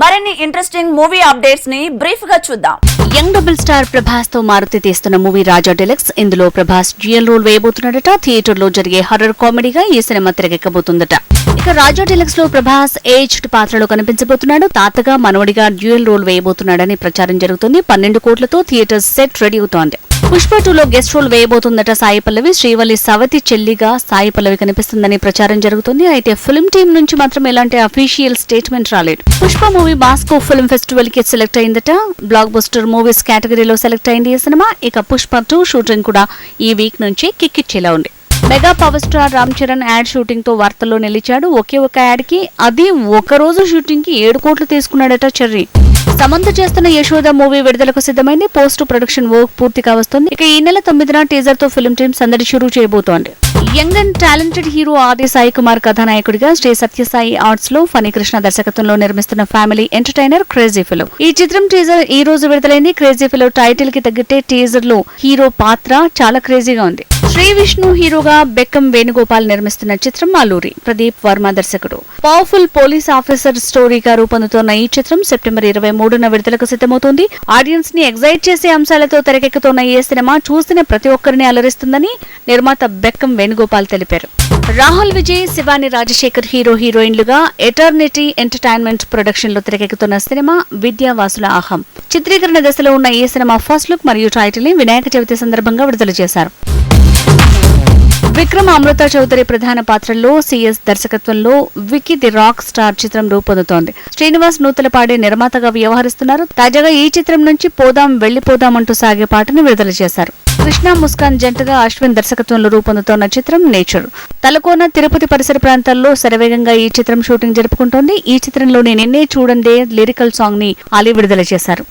మరిన్ని interesting movie అప్డేట్స్ని బ్రీఫ్గా చూద్దాం. యంగ్ డబుల్ స్టార్ ప్రభాస్తో మారుతి తీస్తున్న మూవీ రాజా డెలక్స్ ఇందులో ప్రభాస్ జిఎల్ రోల్ వేయబోతున్నాడట. థియేటర్లో జరిగే హర్రర్ కామెడీగా ఈ సినిమా తెరకెక్కబోతుందట. ఇక రాజా డెలక్స్లో ప్రభాస్ ఏజ్డ్ పాత్రలో కనిపించబోతున్నాడు. తాతగా మనవడిగా డ్యూయల్ రోల్ వేయబోతున్నాడని ప్రచారం జరుగుతుంది. పన్నెండు కోట్లతో థియేటర్ సెట్ రెడీ అవుతోంది. పుష్ప టూలో గెస్ట్ రోల్ వేయబోతుందట సాయి పల్లవి. శ్రీవల్లి సవతి చెల్లిగా సాయి పల్లవి కనిపిస్తుందని ప్రచారం జరుగుతుంది. అయితే ఫిల్మ్ టీం నుంచి మాత్రం ఎలాంటి అఫీషియల్ స్టేట్మెంట్ రాలేదు. పుష్ప మూవీ మాస్కో ఫిల్మ్ ఫెస్టివల్కి సెలెక్ట్ అయిందట. బ్లాక్ బస్టర్ మూవీస్ కేటగిరీలో సెలెక్ట్ అయింది ఈ సినిమా. ఇక పుష్ప టూ షూటింగ్ కూడా ఈ వీక్ నుంచి కిక్కిచ్చేలా ఉంది. Mega power star Ram Charan ad షూటింగ్తో వార్తల్లో నిలిచాడు. ఒకే ఒక యాడ్కి అది ఒక రోజు షూటింగ్కి ఏడు కోట్లు తీసుకున్నాడట చెర్రీ. సమంత చేస్తున్న యశోద మూవీ విడుదలకు సిద్ధమైంది. పోస్ట్ ప్రొడక్షన్ వర్క్ పూర్తిగా వస్తుంది. ఇక ఈ నెల తొమ్మిదిన టీజర్తో ఫిల్మ్ టీమ్ సందడి షురూ చేయబోతోంది. యంగ్ అండ్ టాలెంటెడ్ హీరో ఆది సాయి కుమార్ కథానాయకుడిగా శ్రీ సత్యసాయి ఆర్ట్స్లో ఫణి కృష్ణ దర్శకత్వంలో నిర్మిస్తున్న ఫ్యామిలీ ఎంటర్టైనర్ క్రేజీ ఫిలో ఈ చిత్రం టీజర్ ఈ రోజు విడుదలైంది. క్రేజీ ఫిలో టైటిల్కి తగ్గట్టే టీజర్లో హీరో పాత్ర చాలా క్రేజీగా ఉంది. శ్రీ విష్ణు హీరోగా బెక్కం వేణుగోపాల్ నిర్మిస్తున్న చిత్రం అల్లూరి. ప్రదీప్ వర్మ దర్శకుడు. పవర్ఫుల్ పోలీస్ ఆఫీసర్ స్టోరీగా రూపొందుతున్న ఈ చిత్రం సెప్టెంబర్ ఇరవై మూడున విడుదలకు సిద్ధమవుతుంది. ఆడియన్స్ని ఎగ్జైట్ చేసే అంశాలతో తెరకెక్కుతున్న ఈ సినిమా చూసిన ప్రతి ఒక్కరిని అలరిస్తుందని నిర్మాత బెక్కం వేణుగోపాల్ తెలిపారు. రాహుల్ విజయ్ శివాని రాజశేఖర్ హీరో హీరోయిన్లుగా ఎటర్నిటీ ఎంటర్టైన్మెంట్ ప్రొడక్షన్లో తెరకెక్కుతున్న సినిమా విద్యావాసుల ఆహం. చిత్రీకరణ దశలో ఉన్న ఈ సినిమా ఫస్ట్ లుక్ మరియు టైటిల్ని వినాయక చవితి సందర్భంగా విడుదల చేశారు. విక్రమ్ అమృత చౌదరి ప్రధాన పాత్రల్లో సిఎస్ దర్శకత్వంలో వికీ ది రాక్ స్టార్ చిత్రం రూపొందుతోంది. శ్రీనివాస్ నూతలపాడే నిర్మాతగా వ్యవహరిస్తున్నారు. తాజాగా ఈ చిత్రం నుంచి పోదాం వెళ్ళిపోదాం అంటూ సాగే పాటను విడుదల చేశారు. కృష్ణ ముస్కాన్ జంటగా అశ్విన్ దర్శకత్వంలో రూపొందుతోన్న చిత్రం నేచర్. తలకోన తిరుపతి పరిసర ప్రాంతాల్లో శరవేగంగా ఈ చిత్రం షూటింగ్ జరుపుకుంటోంది. ఈ చిత్రంలోని నిన్నే చూడందే లిరికల్ సాంగ్ని అలీ విడుదల చేశారు.